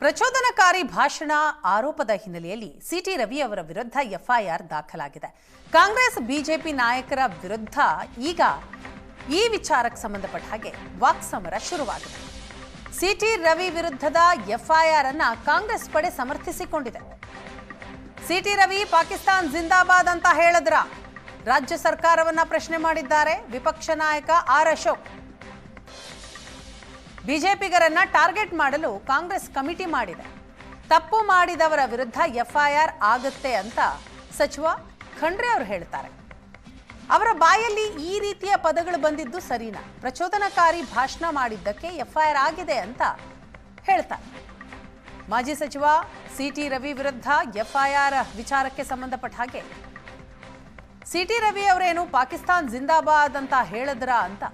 ಪ್ರಚೋದನಕಾರಿ ಭಾಷಣ ಆರೋಪದ ಹಿನ್ನೆಲೆಯಲ್ಲಿ ಸಿಟಿ ರವಿ ಅವರ ವಿರುದ್ಧ ಎಫ್ಐಆರ್ ದಾಖಲಾಗಿದೆ. ಕಾಂಗ್ರೆಸ್, ಬಿಜೆಪಿ ನಾಯಕರ ವಿರುದ್ಧ ಈಗ ಈ ವಿಚಾರಕ್ಕೆ ಸಂಬಂಧಪಟ್ಟ ಹಾಗೆ ವಾಕ್ಸಮರ ಶುರುವಾಗಿದೆ. ಸಿಟಿ ರವಿ ವಿರುದ್ಧದ ಎಫ್ಐಆರ್ ಅನ್ನ ಕಾಂಗ್ರೆಸ್ ಪಡೆ ಸಮರ್ಥಿಸಿಕೊಂಡಿದೆ. ಸಿಟಿ ರವಿ ಪಾಕಿಸ್ತಾನ್ ಜಿಂದಾಬಾದ್ ಅಂತ ಹೇಳದ್ರ? ರಾಜ್ಯ ಸರ್ಕಾರವನ್ನ ಪ್ರಶ್ನೆ ಮಾಡಿದ್ದಾರೆ. ವಿಪಕ್ಷ ನಾಯಕ ಆರ್ ಅಶೋಕ್. ಬಿಜೆಪಿಗರನ್ನ ಟಾರ್ಗೆಟ್ ಮಾಡಲು ಕಾಂಗ್ರೆಸ್ ಕಮಿಟಿ ಮಾಡಿದೆ. ತಪ್ಪು ಮಾಡಿದವರ ವಿರುದ್ಧ ಎಫ್ಐಆರ್ ಆಗುತ್ತೆ ಅಂತ ಸಚಿವ ಖಂಡ್ರೆ ಅವರು ಹೇಳ್ತಾರೆ. ಅವರ ಬಾಯಲ್ಲಿ ಈ ರೀತಿಯ ಪದಗಳು ಬಂದಿದ್ದು ಸರಿನಾ? ಪ್ರಚೋದನಕಾರಿ ಭಾಷಣ ಮಾಡಿದ್ದಕ್ಕೆ ಎಫ್ಐಆರ್ ಆಗಿದೆ ಅಂತ ಹೇಳ್ತಾರೆ. ಮಾಜಿ ಸಚಿವ ಸಿಟಿ ರವಿ ವಿರುದ್ಧ ಎಫ್ಐಆರ್ ವಿಚಾರಕ್ಕೆ ಸಂಬಂಧಪಟ್ಟ ಹಾಗೆ. ಸಿಟಿ ರವಿ ಅವರೇನು ಪಾಕಿಸ್ತಾನ್ ಜಿಂದಾಬಾದ್ ಅಂತ ಹೇಳಿದ್ರ ಅಂತ?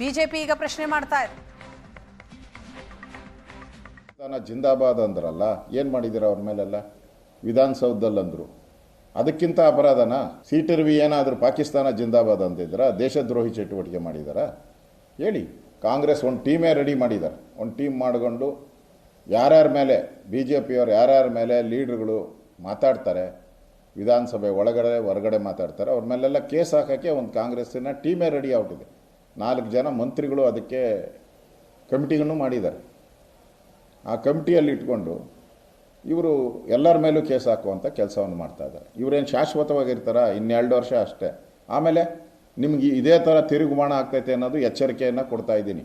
ಬಿಜೆಪಿ ಈಗ ಪ್ರಶ್ನೆ ಮಾಡ್ತಾ ಇದೆ. ಜಿಂದಾಬಾದ್ ಅಂದ್ರಲ್ಲ, ಏನು ಮಾಡಿದಿರ ಅವ್ರ ಮೇಲೆಲ್ಲ? ವಿಧಾನಸೌಧದಲ್ಲಿ ಅಂದ್ರು ಅದಕ್ಕಿಂತ ಅಪರಾಧನ? ಸಿಟಿರ್ವಿ ಏನಾದರೂ ಪಾಕಿಸ್ತಾನ ಜಿಂದಾಬಾದ್ ಅಂದಿದ್ರ ದೇಶದ್ರೋಹಿ ಚಟುವಟಿಕೆ ಮಾಡಿದಾರ? ಹೇಳಿ, ಕಾಂಗ್ರೆಸ್ ಒಂದು ಟೀಮೇ ರೆಡಿ ಮಾಡಿದ್ದಾರೆ ಒಂದು ಟೀಮ್ ಮಾಡಿಕೊಂಡು ಯಾರ್ಯಾರ ಮೇಲೆ ಬಿ ಜೆ ಪಿಯವ್ರು ಯಾರ್ಯಾರ ಮೇಲೆ ಲೀಡ್ರುಗಳು ಮಾತಾಡ್ತಾರೆ, ವಿಧಾನಸಭೆ ಒಳಗಡೆ, ಹೊರಗಡೆ ಮಾತಾಡ್ತಾರೆ, ಅವ್ರ ಮೇಲೆಲ್ಲ ಕೇಸ್ ಹಾಕೋಕ್ಕೆ ಒಂದು ಕಾಂಗ್ರೆಸ್ಸಿನ ಟೀಮೇ ರೆಡಿ ಆಗ್ಬಿಟ್ಟಿದೆ ನಾಲ್ಕು ಜನ ಮಂತ್ರಿಗಳು ಅದಕ್ಕೆ ಕಮಿಟಿಗಳನ್ನು ಮಾಡಿದ್ದಾರೆ. ಆ ಕಮಿಟಿಯಲ್ಲಿ ಇಟ್ಕೊಂಡು ಇವರು ಎಲ್ಲರ ಮೇಲೂ ಕೇಸ್ ಹಾಕುವಂಥ ಕೆಲಸವನ್ನು ಮಾಡ್ತಾ ಇದ್ದಾರೆ. ಇವರೇನು ಶಾಶ್ವತವಾಗಿರ್ತಾರ? ಇನ್ನೆರಡು ವರ್ಷ ಅಷ್ಟೇ. ಆಮೇಲೆ ನಿಮಗೆ ಇದೇ ಥರ ತಿರುಗುಮಾಣ ಆಗ್ತೈತೆ ಅನ್ನೋದು ಎಚ್ಚರಿಕೆಯನ್ನು ಕೊಡ್ತಾ ಇದ್ದೀನಿ.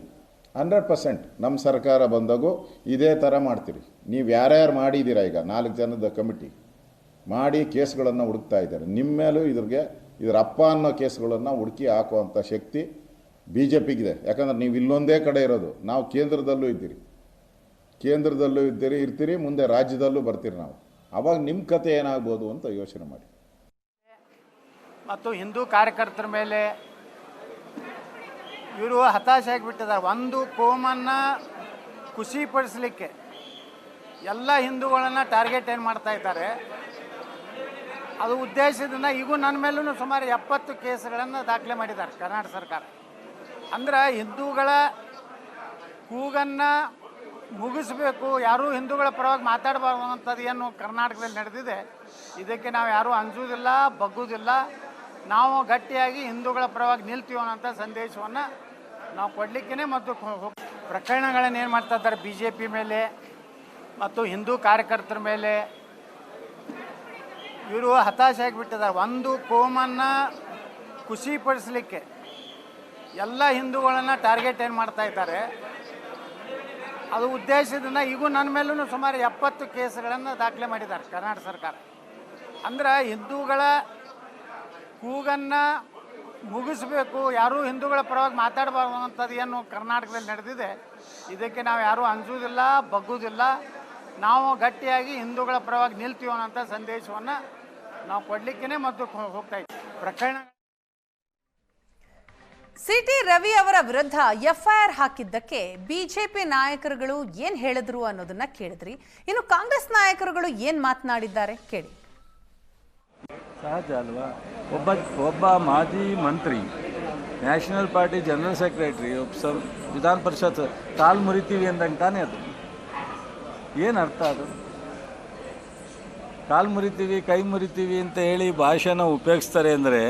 ಹಂಡ್ರೆಡ್ ಪರ್ಸೆಂಟ್ ನಮ್ಮ ಸರ್ಕಾರ ಬಂದಾಗೂ ಇದೇ ಥರ ಮಾಡ್ತೀರಿ. ನೀವು ಯಾರ್ಯಾರು ಮಾಡಿದ್ದೀರಾ ಈಗ? ನಾಲ್ಕು ಜನದ ಕಮಿಟಿ ಮಾಡಿ ಕೇಸ್ಗಳನ್ನು ಹುಡುಕ್ತಾ ಇದ್ದಾರೆ. ನಿಮ್ಮ ಮೇಲೂ ಇದ್ರಿಗೆ ಇದರ ಅಪ್ಪ ಅನ್ನೋ ಕೇಸ್ಗಳನ್ನು ಹುಡುಕಿ ಹಾಕುವಂಥ ಶಕ್ತಿ ಬಿ ಜೆ ಪಿಗಿದೆ ಯಾಕಂದ್ರೆ ನೀವು ಇಲ್ಲೊಂದೇ ಕಡೆ ಇರೋದು. ನಾವು ಕೇಂದ್ರದಲ್ಲೂ ಇದ್ದೀರಿ. ಕೇಂದ್ರದಲ್ಲೂ ಇದ್ದೀರಿ, ಇರ್ತೀರಿ, ಮುಂದೆ ರಾಜ್ಯದಲ್ಲೂ ಬರ್ತೀರಿ ನಾವು. ಅವಾಗ ನಿಮ್ಮ ಕತೆ ಏನಾಗ್ಬೋದು ಅಂತ ಯೋಚನೆ ಮಾಡಿ. ಮತ್ತು ಹಿಂದೂ ಕಾರ್ಯಕರ್ತರ ಮೇಲೆ ಇವರು ಹತಾಶೆ ಆಗಿಬಿಟ್ಟಿದ್ದಾರೆ. ಒಂದು ಕೋಮನ್ನು ಖುಷಿಪಡಿಸಲಿಕ್ಕೆ ಎಲ್ಲ ಹಿಂದೂಗಳನ್ನು ಟಾರ್ಗೆಟ್ ಏನು ಮಾಡ್ತಾ ಇದ್ದಾರೆ? ಅದು ಉದ್ದೇಶದಿಂದ ಈಗೂ ನನ್ನ ಮೇಲೂ ಸುಮಾರು ಎಪ್ಪತ್ತು ಕೇಸ್ಗಳನ್ನು ದಾಖಲೆ ಮಾಡಿದ್ದಾರೆ ಕರ್ನಾಟಕ ಸರ್ಕಾರ. ಅಂದ್ರೆ ಹಿಂದೂಗಳ ಕೂಗನ್ನು ಮುಗಿಸ್ಬೇಕು. ಯಾರೂ ಹಿಂದೂಗಳ ಪರವಾಗಿ ಮಾತಾಡಬಾರ್ದು ಅನ್ನೋಂಥದ್ದು ಏನು ಕರ್ನಾಟಕದಲ್ಲಿ ನಡೆದಿದೆ. ಇದಕ್ಕೆ ನಾವು ಯಾರೂ ಅಂಜುವುದಿಲ್ಲ ಬಗ್ಗುವುದಿಲ್ಲ ನಾವು ಗಟ್ಟಿಯಾಗಿ ಹಿಂದೂಗಳ ಪರವಾಗಿ ನಿಲ್ತೀವಿ ಅನ್ನೋಂಥ ಸಂದೇಶವನ್ನು ನಾವು ಕೊಡಲಿಕ್ಕೇ ಮತ್ತು ಪ್ರಕರಣಗಳನ್ನು ಏನು ಮಾಡ್ತಾ ಇದ್ದಾರೆ ಬಿ ಜೆ ಪಿ ಮೇಲೆ ಮತ್ತು ಹಿಂದೂ ಕಾರ್ಯಕರ್ತರ ಮೇಲೆ. ಇವರು ಹತಾಶೆ ಆಗಿಬಿಟ್ಟಿದ್ದಾರೆ. ಒಂದು ಕೋಮನ್ನು ಖುಷಿಪಡಿಸಲಿಕ್ಕೆ. ಎಲ್ಲ ಹಿಂದೂಗಳನ್ನು ಟಾರ್ಗೆಟ್ ಏನು ಮಾಡ್ತಾ ಇದ್ದಾರೆ? ಅದು ಉದ್ದೇಶದಿಂದ ಈಗೂ ನನ್ನ ಮೇಲೂ ಸುಮಾರು ಎಪ್ಪತ್ತು ಕೇಸ್ಗಳನ್ನು ದಾಖಲೆ ಮಾಡಿದ್ದಾರೆ ಕರ್ನಾಟಕ ಸರ್ಕಾರ. ಅಂದ್ರೆ ಹಿಂದೂಗಳ ಕೂಗನ್ನು ಮುಗಿಸ್ಬೇಕು, ಯಾರೂ ಹಿಂದೂಗಳ ಪರವಾಗಿ ಮಾತಾಡಬಾರ್ದು ಅಂಥದ್ದು ಏನು ಕರ್ನಾಟಕದಲ್ಲಿ ನಡೆದಿದೆ. ಇದಕ್ಕೆ ನಾವು ಯಾರೂ ಅಂಜುವುದಿಲ್ಲ, ಬಗ್ಗುವುದಿಲ್ಲ. ನಾವು ಗಟ್ಟಿಯಾಗಿ ಹಿಂದೂಗಳ ಪರವಾಗಿ ನಿಲ್ತೀವಿ ಅನ್ನೋಂಥ ಸಂದೇಶವನ್ನು ನಾವು ಕೊಡಲಿಕ್ಕೇ ಮತ್ತು ಹೋಗ್ತಾ ಇದ್ದೀವಿ ಪ್ರಕರಣ ಸಿಟಿ ರವಿ ಅವರ ವಿರುದ್ಧ ಎಫ್ಐಆರ್ ಹಾಕಿದ್ದಕ್ಕೆ ಬಿಜೆಪಿ ನಾಯಕರುಗಳು ಏನ್ ಹೇಳಿದ್ರು ಅನ್ನೋದನ್ನ ಕೇಳಿದ್ರಿ. ಇನ್ನು ಕಾಂಗ್ರೆಸ್ ನಾಯಕರುಗಳು ಏನ್ ಮಾತನಾಡಿದ್ದಾರೆ ಕೇಳಿ. ಸಹಜ ಅಲ್ವಾ? ಒಬ್ಬ ಒಬ್ಬ ಮಾಜಿ ಮಂತ್ರಿ, ನ್ಯಾಷನಲ್ ಪಾರ್ಟಿ ಜನರಲ್ ಸೆಕ್ರೆಟರಿ ವಿಧಾನ ಪರಿಷತ್ ಕಾಲು ಮುರಿತೀವಿ ಅಂದಂಗೆ ತಾನೇ ಅದು? ಏನು ಅರ್ಥ ಅದು? ಕಾಲು ಮುರಿತೀವಿ, ಕೈ ಮುರಿತೀವಿ ಅಂತ ಹೇಳಿ ಭಾಷೆನ ಉಪಯೋಗಿಸ್ತಾರೆ ಅಂದರೆ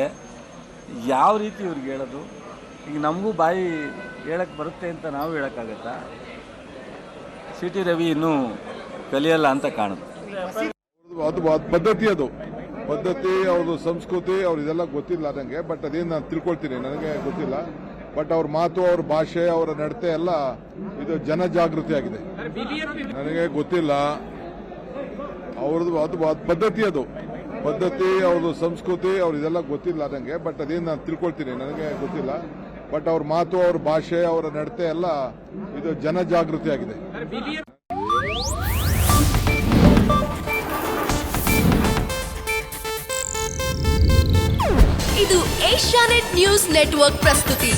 ಯಾವ ರೀತಿ ಇವ್ರಿಗೆ ಹೇಳೋದು? ಈಗ ನಮಗೂ ಬಾಯಿ ಹೇಳಕ್ಕೆ ಬರುತ್ತೆ ಅಂತ ನಾವು ಹೇಳೋಕ್ಕಾಗತ್ತಾ? ಸಿ ಟಿ ರವಿ ಇನ್ನೂ ಕಲಿಯಲ್ಲ ಅಂತ ಕಾಣುತ್ತೆ. ಅದು ಪದ್ಧತಿ ಅದು. ಪದ್ಧತಿ, ಅವ್ರದ್ದು ಸಂಸ್ಕೃತಿ, ಅವ್ರು ಇದೆಲ್ಲ ಗೊತ್ತಿಲ್ಲ ನನಗೆ ಬಟ್ ಅದೇನು ನಾನು ತಿಳ್ಕೊಳ್ತೀನಿ, ನನಗೆ ಗೊತ್ತಿಲ್ಲ. ಬಟ್ ಅವ್ರ ಮಾತು, ಅವ್ರ ಭಾಷೆ, ಅವರ ನಡತೆ ಎಲ್ಲ ಇದು ಜನಜಾಗೃತಿ ಆಗಿದೆ. ನನಗೆ ಗೊತ್ತಿಲ್ಲ. ಅವ್ರದ್ದು ಅದು ಪದ್ಧತಿ ಅದು. ಪದ್ಧತಿ, ಅವ್ರದ್ದು ಸಂಸ್ಕೃತಿ, ಅವ್ರ ಇದೆಲ್ಲ ಗೊತ್ತಿಲ್ಲ ನನಗೆ ಬಟ್ ಅದೇನು ನಾನು ತಿಳ್ಕೊಳ್ತೀನಿ, ನನಗೆ ಗೊತ್ತಿಲ್ಲ. ಬಟ್ ಅವ್ರ ಮಾತು, ಅವ್ರ ಭಾಷೆ, ಅವರ ನಡತೆ ಎಲ್ಲ ಇದು ಜನಜಾಗೃತಿ ಆಗಿದೆ. ಇದು ಏಷ್ಯಾನೆಟ್ ನ್ಯೂಸ್ ನೆಟ್ವರ್ಕ್ ಪ್ರಸ್ತುತಿ.